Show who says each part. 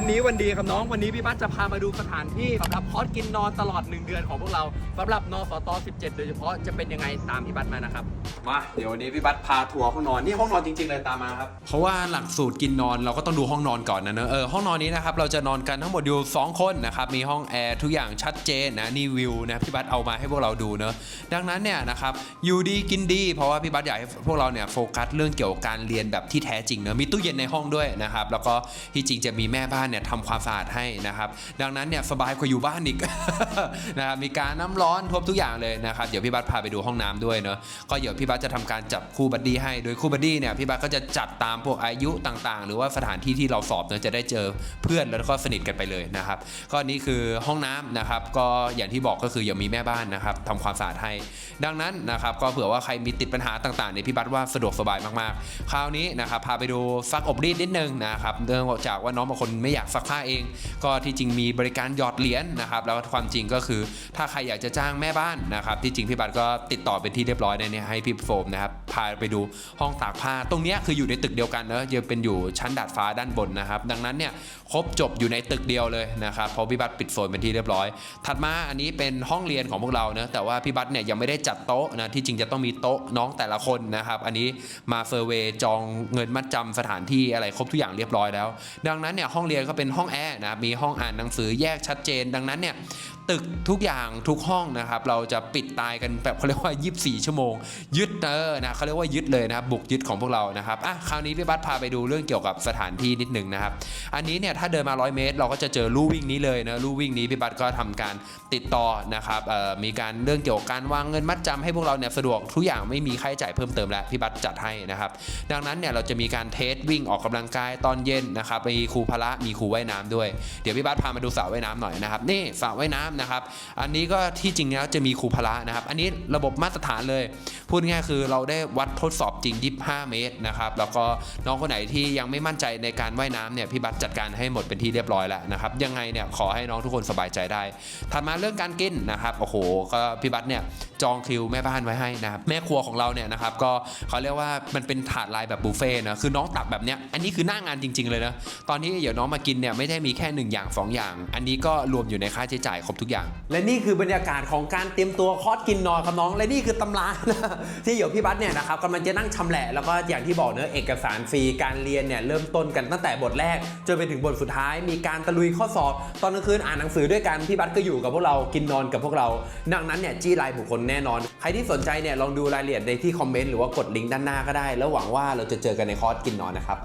Speaker 1: วันนี้วันดีครับน้องวันนี้พี่บัสจะพามาดูสถานที่สำหรับคอร์สกินนอนตลอด 1 เดือนของพวกเราสำหรับนสต17 โดยเฉพาะจะเป็นยังไงตามพี่บัสมานะครับมาเดี๋ยววันนี้พี่บัสพาทัวร์ห้องนอนนี่ห้องนอนจริงๆเลยตามมาครับ
Speaker 2: เพราะว่าหลักสูตรกินนอนเราก็ต้องดูห้องนอนก่อนนะเนอะเออห้องนอนนี้นะครับเราจะนอนกันทั้งหมดอยู่2คนนะครับมีห้องแอร์ทุกอย่างชัดเจนนะนี่วิวนะพี่บัสเอามาให้พวกเราดูเนอะดังนั้นเนี่ยนะครับอยู่ดีกินดี เพราะว่าพี่บัสอยากให้พวกเราเนี่ยโฟกัสเรื่องเกี่ยวกับการเรียนแบบที่แท้จริงเนอะมีตู้เย็นในห้องด้วยนะครับแล้วก็ที่จริงจะมีแม่บ้านเนี่ยทำความสะอาดให้นะครับ ดังนั้นเนี่ยสบายกว่าอยู่บ้านอีกนะครับมีการน้ำร้อนทบทุกอย่างเลยนะครับเดี๋ยวพี่บัสพาไปดูห้องน้ำด้วยเนอะก็เดี๋ยวพี่บัสจะทำการจับคู่บัดดี้ให้โดยคู่บัดดี้เนี่ยพี่บัสก็จะจัดตามพวกอายุต่างๆ หรือว่าสถานที่ที่เราสอบเนอะจะได้เจอเพื่อนแล้วก็สนิทกันไปเลยนะครับก็นี่คือห้องน้ำนะครับ ก็อย่างที่บอกก็คืออย่ามีแม่บ้านนะครับทำความสะอาดให้ ดังนั้นนะครับก็เผื่อว่าใครมีติดปัญหาต่างๆเนี่ยพี่บัสว่าสะดวกสบายมากๆ คราวนี้นะครับพาไปดูซักอบรีดนิดนึงนะครับเนื่องจากว่าน้องบางคนไม่อยากยากซักผ้าเอง ก็ที่จริงมีบริการหยอดเหรียญนะครับ แล้วความจริงก็คือถ้าใครอยากจะจ้างแม่บ้านนะครับ ที่จริงพี่บัสก็ติดต่อเป็นที่เรียบร้อยในเนี่ยให้พี่โฟมนะครับพาไปดูห้องตากผ้า ตรงนี้คืออยู่ในตึกเดียวกันเนอะยังเป็นอยู่ชั้นดาดฟ้าด้านบนนะครับ ดังนั้นเนี่ยครบจบอยู่ในตึกเดียวเลยนะครับเพราะพี่บัสปิดโซนเป็นที่เรียบร้อย ถัดมาอันนี้เป็นห้องเรียนของพวกเราเนอะแต่ว่าพี่บัสเนี่ยยังไม่ได้จัดโต๊ะนะที่จริงจะต้องมีโต๊ะน้องแต่ละคนนะครับอันนี้มาเซอร์เวย์จองเงินมัดจำสถานที่อะไรครบทุกอย่างเรียบร้อยแล้ว ดังนั้นเนี่ยห้องเรียนก็เป็นห้องแอร์นะครับมีห้องอ่านหนังสือแยกชัดเจน ดังนั้นเนี่ย ตึกทุกอย่างทุกห้องนะครับ เราจะปิดตายกันแบบเขาเรียกว่า 24 ชั่วโมง ยึดเออนะเขาเรียกว่ายึดเลยนะครับบุกยึดของพวกเรานะครับอะคราวนี้พี่บัสพาไปดูเรื่องเกี่ยวกับสถานที่นิดหนึ่งนะครับ อันนี้เนี่ยถ้าเดินมา 100 เมตร เราก็จะเจอลู่วิ่งนี้เลยนะลู่วิ่งนี้พี่บัสก็ทำการติดต่อนะครับเอ่อมีการเรื่องเกี่ยวกับการวางเงินมัดจำให้พวกเราเนี่ยสะดวกทุกอย่างไม่มีค่าใช้จ่ายเพิ่มเติมแล้วพี่บัสจัดให้นะครับ ดังนั้นเนี่ยเราจะมีการเทสวิ่งออกกำลังกายตอนเย็นนะครับมีครูพละมีครูว่ายน้ำด้วยเดี๋ยวพี่บัสพามาดูสระว่ายน้ำหน่อยนะครับนี่สระว่ายน้ำนะครับ อันนี้ก็ที่จริงแล้วจะมีครูพละนะครับ อันนี้ระบบมาตรฐานเลย พูดง่ายคือเราได้วัดทดสอบจริง 25 เมตรนะครับ แล้วก็น้องคนไหนที่ยังไม่มั่นใจในการว่ายน้ำเนี่ยพี่บัสจัดการให้หมดเป็นที่เรียบร้อยแล้วนะครับ ยังไงเนี่ยขอให้น้องทุกคนสบายใจได้ ถัดมาเรื่องการกินนะครับ โอ้โห ก็พี่บัสเนี่ยจองคิวแม่บ้านไว้ให้นะครับ แม่ครัวของเราเนี่ยนะครับ ก็เขาเรียกว่ามันเป็นถาดลายแบบบุฟเฟ่นะ คือน้องตักแบบเนี้ย อันนี้คือหน้างานจริง ๆ เลยนะ ตอนที่เดี๋ยวน้องมากินเนี่ยไม่ได้มีแค่หนึ่งอย่างสองอย่าง อันนี้ก็รวมอยู่ในค่าใช้จ่ายครบทุกอย่าง
Speaker 1: และนี่คือบรรยากาศของการเตรียมตัวคอร์สกินนอนครับน้อง และนี่คือตำราที่เดี๋ยวพี่บัสเนี่ยนะครับกำลังจะนั่งชำแหละแล้วก็อย่างที่บอกเนื้อเอกสารฟรีการเรียนเนี่ยเริ่มต้นกันตั้งแต่บทแรกจนไปถึงบทสุดท้าย มีการตะลุยข้อสอบตอนกลางคืนอ่านหนังสือด้วยกันพี่บัสก็อยู่กับพวกเรากินนอนกับพวกเราดังนั้นเนี่ยจี้ไลน์บุคคลแน่นอน ใครที่สนใจเนี่ยลองดูรายละเอียดในที่คอมเมนต์หรือว่ากดลิงก์ด้านหน้าก็ได้ แล้วหวังว่าเราจะเจอกันในคอร์สกินนอนนะครับ